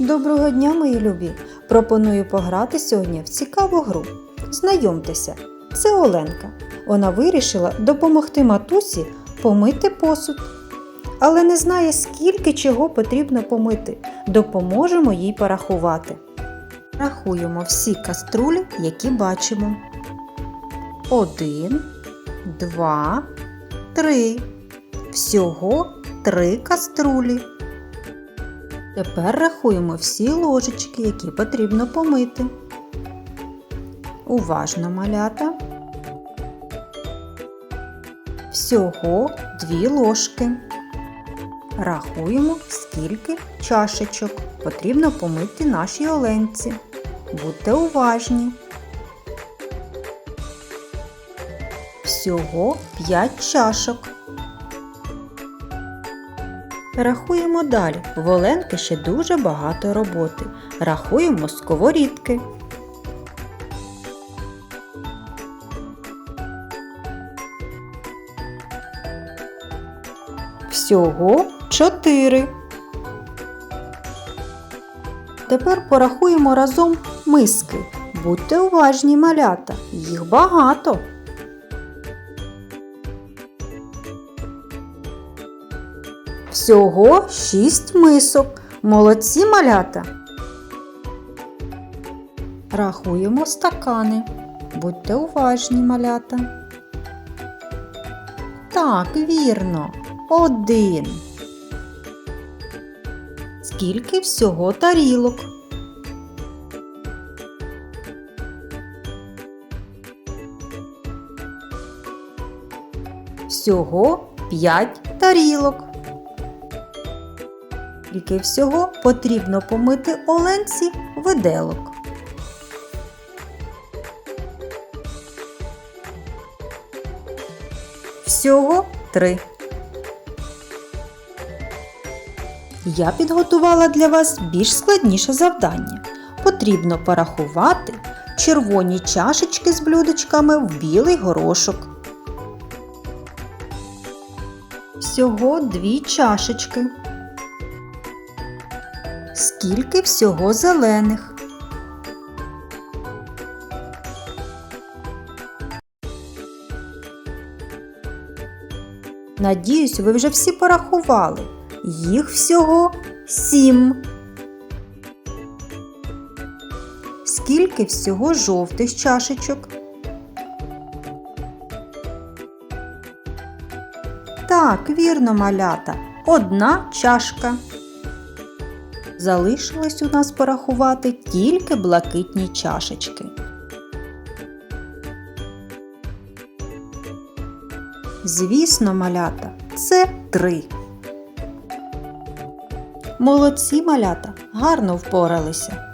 Доброго дня, мої любі! Пропоную пограти сьогодні в цікаву гру. Знайомтеся, це Оленка. Вона вирішила допомогти матусі помити посуд. Але не знає, скільки чого потрібно помити. Допоможемо їй порахувати. Рахуємо всі каструлі, які бачимо. Один, два, три. Всього три каструлі. Тепер рахуємо всі ложечки, які потрібно помити. Уважно малята. Всього дві ложки. Рахуємо, скільки чашечок потрібно помити нашій оленці. Будьте уважні. Всього 5 чашок. Рахуємо далі. В Оленки ще дуже багато роботи. Рахуємо сковорідки. Всього 4. Тепер порахуємо разом миски. Будьте уважні, малята, їх багато. Всього 6 мисок. Молодці малята. Рахуємо стакани. Будьте уважні, малята. Так, вірно. Один. Скільки всього тарілок? Всього 5 тарілок. Скільки всього потрібно помити оленці виделок. Всього три. Я підготувала для вас більш складніше завдання. Потрібно порахувати червоні чашечки з блюдечками в білий горошок. Всього дві чашечки. Скільки всього зелених? Надіюсь, ви вже всі порахували. Їх всього сім. Скільки всього жовтих чашечок? Так, вірно, малята. Одна чашка. Залишилось у нас порахувати тільки блакитні чашечки. Звісно, малята, це три. Молодці малята, гарно впоралися.